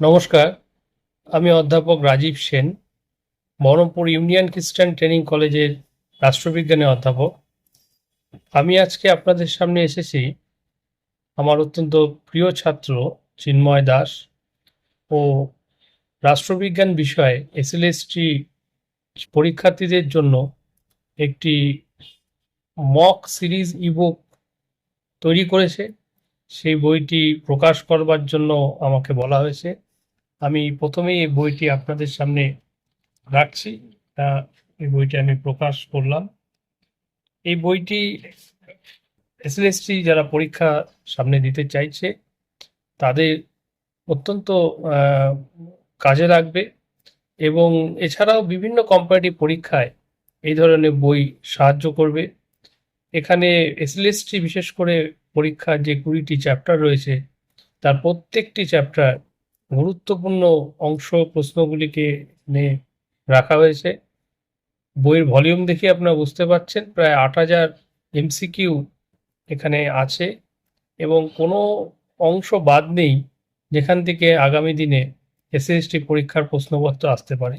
নমস্কার, আমি অধ্যাপক Rajib Sen Berhampore union christian training কলেজের রাষ্ট্রবিজ্ঞানের অধ্যাপক। আমি আজকে আপনাদের সামনে এসেছি আমার অত্যন্ত প্রিয় ছাত্র চিন্ময় দাস ও রাষ্ট্রবিজ্ঞান বিষয়ে এসএলএসটি পরীক্ষার্থীদের জন্য একটি মক সিরিজ ইবুক তৈরি করেছে। সেই বইটি প্রকাশ করবার জন্য আমাকে বলা হয়েছে। আমি প্রথমেই এই বইটি আপনাদের সামনে রাখছি। এই বইটি আমি প্রকাশ করলাম। এই বইটি এসএলএসটি যারা পরীক্ষা সামনে দিতে চাইছে, তাদের অত্যন্ত কাজে লাগবে এবং এছাড়াও বিভিন্ন কোম্পারেটিভ পরীক্ষায় এই ধরনের বই সাহায্য করবে। এখানে এসএলএসটি বিশেষ করে পরীক্ষার যে কুড়িটি চ্যাপ্টার রয়েছে, তার প্রত্যেকটি চ্যাপ্টার গুরুত্বপূর্ণ অংশ প্রশ্নগুলিকে নিয়ে রাখা হয়েছে। বইয়ের ভলিউম দেখে আপনারা বুঝতে পারছেন, প্রায় আট হাজার এমসিকিউ এখানে আছে এবং কোনো অংশ বাদ নেই যেখান থেকে আগামী দিনে এসএসটি পরীক্ষার প্রশ্নপত্র আসতে পারে।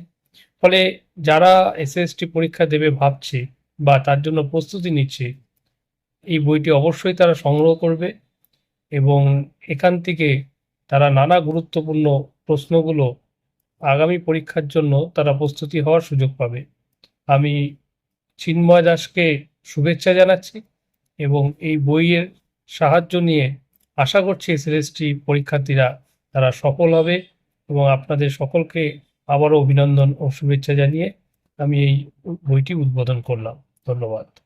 ফলে যারা এসএসটি পরীক্ষা দেবে ভাবছে বা তার জন্য প্রস্তুতি নিচ্ছে এই বইটি অবশ্যই তারা সংগ্রহ করবে এবং এখান থেকে তারা নানা গুরুত্বপূর্ণ প্রশ্নগুলো আগামী পরীক্ষার জন্য তারা প্রস্তুতি হওয়ার সুযোগ পাবে। আমি চিন্ময় দাসকে শুভেচ্ছা জানাচ্ছি এবং এই বইয়ের সাহায্য নিয়ে আশা করছি এসএলএসটি পরীক্ষার্থীরা তারা সফল হবে এবং আপনাদের সকলকে আবারও অভিনন্দন ও শুভেচ্ছা জানিয়ে আমি এই বইটি উদ্বোধন করলাম। ধন্যবাদ।